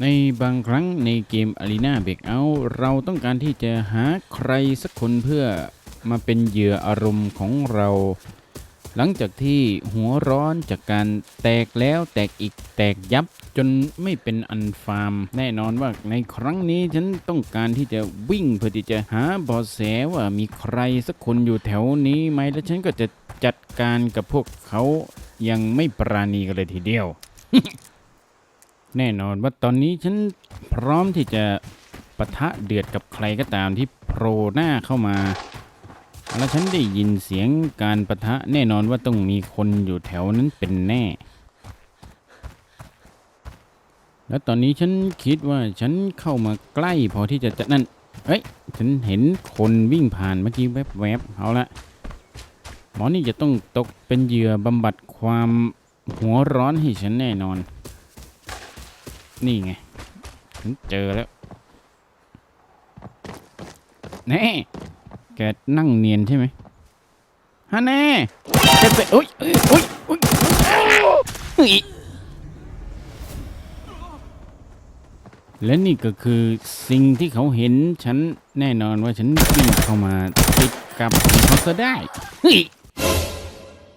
ในบางครั้งในเกม Arena Breakout เราต้องการที่จะหาใครสักคนเพื่อมาเป็นเหยื่ออารมณ์ของเรา หลังจากที่หัวร้อนจากการแตกแล้วแตกอีกแตกยับจนไม่เป็นอันฟาร์ม แน่นอนว่าในครั้งนี้ฉันต้องการที่จะวิ่งเพื่อที่จะหาเบาะแสว่ามีใครสักคนอยู่แถวนี้ไหมแล้วฉันก็จะจัดการกับพวกเขายังไม่ปราณีกันเลยทีเดียว แน่นอนว่าตอนนี้ฉันพร้อมที่จะปะทะเดือดกับใครก็ตามที่โผล่หน้าเข้ามา แล้วฉันได้ยินเสียงการปะทะแน่นอนว่าต้องมีคนอยู่แถวนั้นเป็นแน่ แล้วตอนนี้ฉันคิดว่าฉันเข้ามาใกล้พอที่จะจะนั่นเฮ้ย ฉันเห็นคนวิ่งผ่านเมื่อกี้แวบๆเอาละหมอนี่จะต้องตกเป็นเหยื่อบำบัดความหัวร้อนให้ฉันแน่นอน นี่ไงฉันเจอแล้วแน่แกนั่งเนียนใช่ไหมฮะแน่แกไปโอ๊ยเอ้ยโอ๊ยโอ๊ยเฮ้ยและนี่ก็คือสิ่งที่เขาเห็นฉันแน่นอนว่าฉันวิ่งเข้ามาติดกับเขาซะได้เฮ้ย